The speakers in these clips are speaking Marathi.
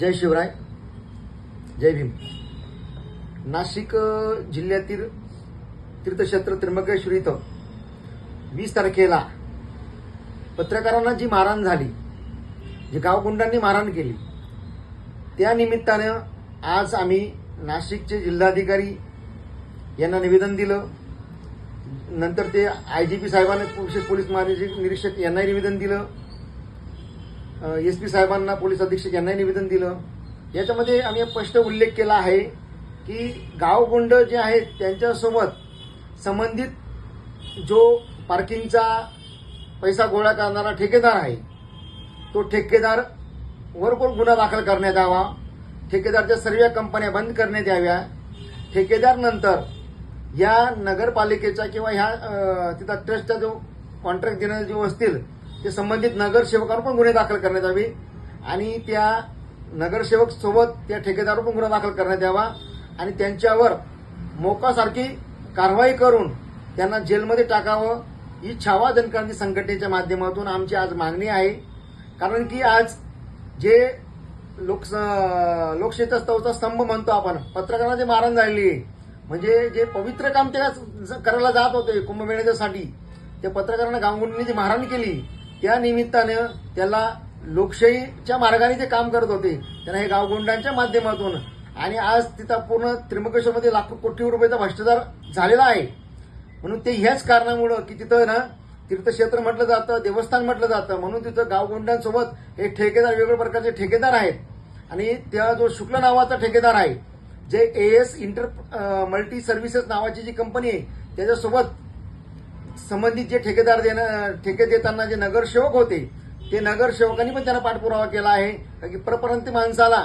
जय शिवराय जय भीम. नाशिक जिल्ह्यातील तीर्थक्षेत्र त्र्यंबकेश्वर इथं वीस तारखेला पत्रकारांना जी मारहाण झाली जी गावगुंडांनी मारहाण केली त्या निमित्तानं आज आम्ही नाशिकचे जिल्हाधिकारी यांना निवेदन दिलं. नंतर ते आय जी पी साहेबांना विशेष पोलीस महानिरीक्षक यांनाही निवेदन दिलं. एस पी साहेबांना पोलीस अधीक्षक यांनाही निवेदन दिलं. याच्यामध्ये आम्ही स्पष्ट उल्लेख केला आहे की गावगुंड जे आहेत त्यांच्यासोबत संबंधित जो पार्किंगचा पैसा गोळा करणारा ठेकेदार आहे तो ठेकेदार वर कोण गुन्हा दाखल करण्यात यावा? ठेकेदारच्या सर्व कंपन्या बंद करण्यात याव्या? ठेकेदार नंतर या नगरपालिकेचा किंवा ह्या तिथं ट्रस्टचा जो कॉन्ट्रॅक्ट देणारे जो असतील ते संबंधित नगरसेवकांवर पण गुन्हे दाखल करण्यात यावे. आणि त्या नगरसेवक सोबत त्या ठेकेदारावर पण गुन्हा दाखल करण्यात यावा. आणि त्यांच्यावर मोकासारखी कारवाई करून त्यांना जेलमध्ये टाकावं ही छावा जनक्रांती संघटनेच्या माध्यमातून आमची आज मागणी आहे. कारण की आज जे लोक लोकशेतस्तवचा स्तंभ म्हणतो आपण पत्रकारांना मारण झालेली आहे म्हणजे जे पवित्र काम ते करायला जात होते कुंभमेळ्याच्यासाठी त्या पत्रकारांना गांगुलींनी जी मारहाण केली त्या निमित्तानं त्याला लोकशाहीच्या मार्गाने ते काम करत होते. त्यांना हे गावगुंडांच्या माध्यमातून आणि आज तिथं पूर्ण त्र्यंबकेश्वरमध्ये लाखो कोटी रुपयाचा भ्रष्टाचार झालेला आहे. म्हणून ते ह्याच कारणामुळं की तिथं ना तीर्थक्षेत्र म्हटलं जातं देवस्थान म्हटलं जातं. म्हणून तिथं गावगुंडांसोबत हे ठेकेदार वेगवेगळ्या प्रकारचे ठेकेदार आहेत. आणि त्या जो शुक्ल नावाचा ठेकेदार आहे जे A S inter multi services नावाची जी कंपनी आहे त्याच्यासोबत संबंधित जे ठेकेदार देणं ठेके देताना जे नगरसेवक होते ते नगरसेवकांनी पण त्यांना पाठपुरावा केला आहे. कारण की प्रपरंत माणसाला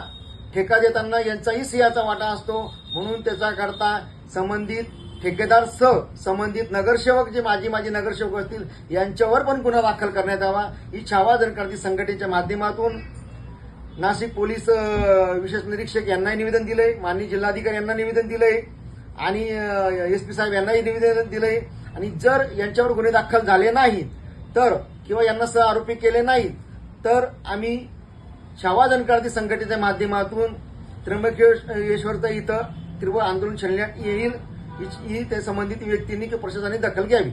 ठेका देताना यांचाही सिंहाचा वाटा असतो. म्हणून त्याचा करता संबंधित ठेकेदार सह संबंधित नगरसेवक जे माजी माजी नगरसेवक असतील यांच्यावर पण गुन्हा दाखल करण्यात यावा. ही छावा जनक्रांती संघटनेच्या माध्यमातून नाशिक पोलीस विशेष निरीक्षक यांनाही निवेदन दिलंय. माननीय जिल्हाधिकारी यांना निवेदन दिलंय. आणि एस पी साहेब यांनाही निवेदन दिलंय. आणि जर यांच्यावर गुन्हे दाखल झाले नाहीत तर किंवा यांना सह आरोपी केले नाहीत तर आम्ही छावा जनक्रांती संघटनेच्या माध्यमातून त्र्यंबकेश्वरचं इथं तीव्र आंदोलन छेडण्यात येईल ही- ही त्या संबंधित व्यक्तींनी किंवा प्रशासनाने दखल घ्यावी.